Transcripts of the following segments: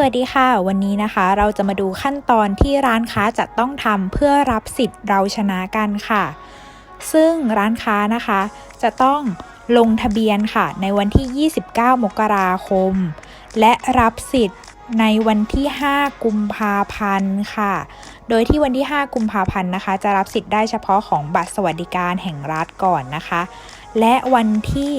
สวัสดีค่ะ วันนี้นะคะ เราจะมาดูขั้นตอนที่ร้านค้าจะต้องทำเพื่อรับสิทธิ์เราชนะกันค่ะ ซึ่งร้านค้านะคะ จะต้องลงทะเบียนค่ะ ในวันที่ 29 มกราคม และรับสิทธิ์ในวันที่ 5 กุมภาพันธ์ค่ะ โดยที่วันที่ 5 กุมภาพันธ์นะคะ จะรับสิทธิ์ได้เฉพาะของบัตรสวัสดิการแห่งรัฐก่อนนะคะ และวันที่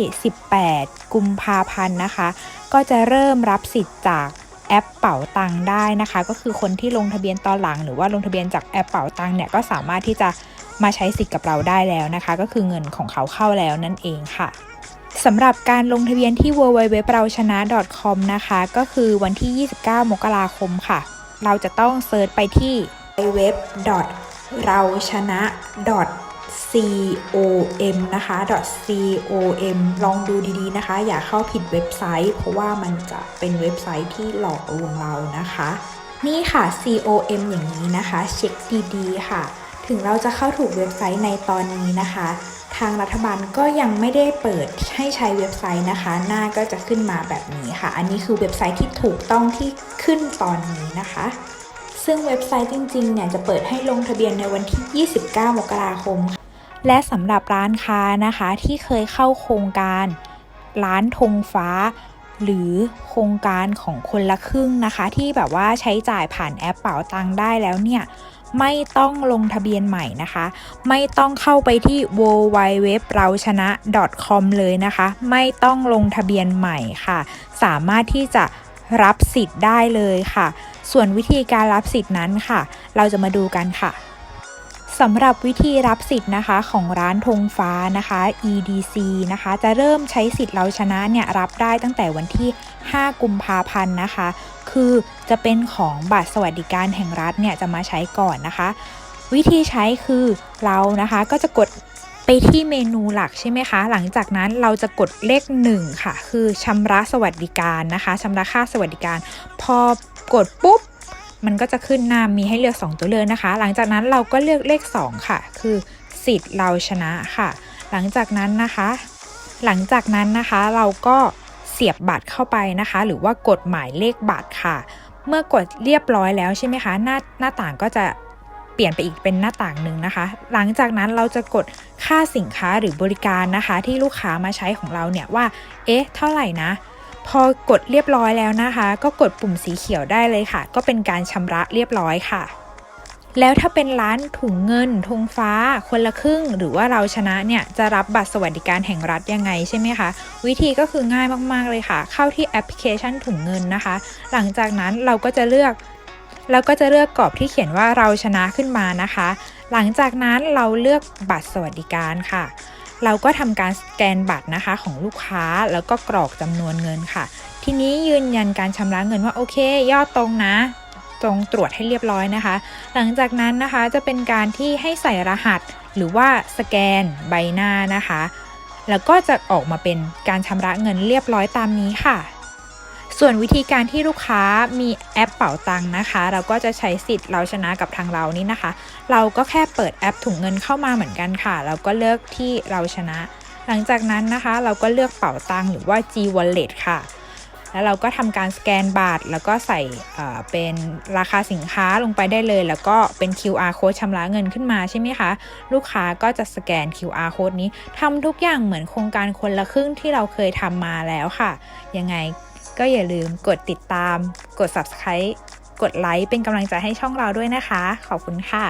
18 กุมภาพันธ์นะคะ ก็จะเริ่มรับสิทธิ์จาก แอปเป๋าตังได้นะคะ ก็คือคนที่ลงทะเบียนตอนหลัง หรือว่าลงทะเบียนจากแอปเป๋าตังเนี่ยก็สามารถที่จะมาใช้สิทธิ์กับเราได้แล้วนะคะ ก็คือเงินของเขาเข้าแล้วนั่นเองค่ะสำหรับการลงทะเบียนที่ www เราชนะ .com นะคะ ก็คือวันที่ 29 มกราคมค่ะ เราจะต้องเซิร์ชไปที่ www เราชนะ com นะคะ .com ลองดูดีๆนะคะ อย่าเข้าผิดเว็บไซต์ เพราะว่ามันจะเป็นเว็บไซต์ที่หลอกลวงเรานะคะ นี่ค่ะ com อย่างนี้นะคะ เช็คดีๆค่ะ ถึงเราจะเข้าถูกเว็บไซต์ในตอนนี้นะคะ ทางรัฐบาลก็ยังไม่ได้เปิดให้ใช้เว็บไซต์นะคะ หน้าก็จะขึ้นมาแบบนี้ค่ะ อันนี้คือเว็บไซต์ที่ถูกต้องที่ขึ้นตอนนี้นะคะซึ่งเว็บไซต์จริงๆ เนี่ยจะเปิดให้ลงทะเบียนในวันที่ 29 มกราคม และสำหรับร้านค้านะคะที่เคยเข้าโครงการ ร้านธงฟ้า หรือโครงการของคนละครึ่งนะคะ ที่แบบว่าใช้จ่ายผ่านแอปเป๋าตังได้แล้วเนี่ยไม่ต้องลงทะเบียนใหม่นะคะ ไม่ต้องเข้าไปที่ w w w เราชนะ .com เลยนะคะ ไม่ต้องลงทะเบียนใหม่ค่ะ สามารถที่จะรับสิทธิ์ได้เลยค่ะ ส่วนวิธีการรับสิทธิ์นั้นค่ะ เราจะมาดูกันค่ะ สำหรับวิธีรับสิทธิ์นะคะของร้านธงฟ้านะคะ EDC นะคะ จะเริ่มใช้สิทธิ์เราชนะเนี่ยรับได้ตั้งแต่วันที่ 5 กุมภาพันธ์นะคะ คือจะเป็นของบัตรสวัสดิการแห่งรัฐเนี่ยจะมาใช้ก่อนนะคะ วิธีใช้คือเรานะคะก็จะกดไปที่เมนูหลักใช่ไหมคะ หลังจากนั้นเราจะกดเลข 1 ค่ะ คือชำระสวัสดิการนะคะชำระค่าสวัสดิการ พอกดปุ๊บ มันก็จะขึ้นหน้ามีให้เลือก 2 ตัวเลือกนะคะ หลังจากนั้นเราก็เลือกเลข 2 ค่ะ คือสิทธิ์เราชนะค่ะ หลังจากนั้นนะคะ หลังจากนั้นนะคะเราก็เสียบบัตรเข้าไปนะคะ หรือว่ากดหมายเลขบัตรค่ะ เมื่อกดเรียบร้อยแล้วใช่ไหมคะ หน้าหน้าต่างก็จะเปลี่ยนไปอีกเป็นหน้าต่างหนึ่งนะคะ หลังจากนั้นเราจะกดค่าสินค้าหรือบริการนะคะ ที่ลูกค้ามาใช้ของเราเนี่ยว่า เอ๊ะ เท่าไหร่นะ พอกดเรียบร้อยแล้วนะคะ ก็กดปุ่มสีเขียวได้เลยค่ะ ก็เป็นการชำระเรียบร้อยค่ะ แล้วถ้าเป็นร้านถุงเงินธงฟ้า คนละครึ่ง หรือว่าเราชนะเนี่ยจะรับบัตรสวัสดิการแห่งรัฐยังไงใช่ไหมคะวิธีก็คือง่ายมากๆเลยค่ะ เข้าที่แอปพลิเคชันถุงเงินนะคะ หลังจากนั้นเราก็จะเลือกเราก็จะเลือกกรอบที่เขียนว่าเราชนะขึ้นมานะคะ หลังจากนั้นเราเลือกบัตรสวัสดิการค่ะ เราก็ทำการสแกนบัตรนะคะของลูกค้าแล้วก็กรอกจำนวนเงินค่ะ ทีนี้ยืนยันการชำระเงินว่าโอเค ยอดตรงนะตรงตรวจให้เรียบร้อยนะคะ หลังจากนั้นนะคะจะเป็นการที่ให้ใส่รหัส หรือว่าสแกนใบหน้านะคะ แล้วก็จะออกมาเป็นการชำระเงินเรียบร้อยตามนี้ค่ะ ส่วนวิธีการที่ลูกค้ามีแอปเป๋าตังค์นะคะ เราก็จะใช้สิทธิ์เราชนะกับทางเรานี่นะคะ เราก็แค่เปิดแอปถุงเงินเข้ามาเหมือนกันค่ะ เราก็เลือกที่เราชนะ หลังจากนั้นนะคะ เราก็เลือกเป๋าตังค์หรือว่า G Wallet ค่ะ แล้วเราก็ทำการสแกนบัตรแล้วก็ใส่เป็นราคาสินค้าลงไปได้เลย แล้วก็เป็น QR code ชำระเงินขึ้นมาใช่ไหมคะ ลูกค้าก็จะสแกน QR code นี้ทำทุกอย่างเหมือนโครงการคนละครึ่งที่เราเคยทำมาแล้วค่ะ ยังไง ก็อย่าลืมกดติดตาม กด subscribe กดไลค์เป็นกำลังใจให้ช่องเราด้วยนะคะ ขอบคุณค่ะ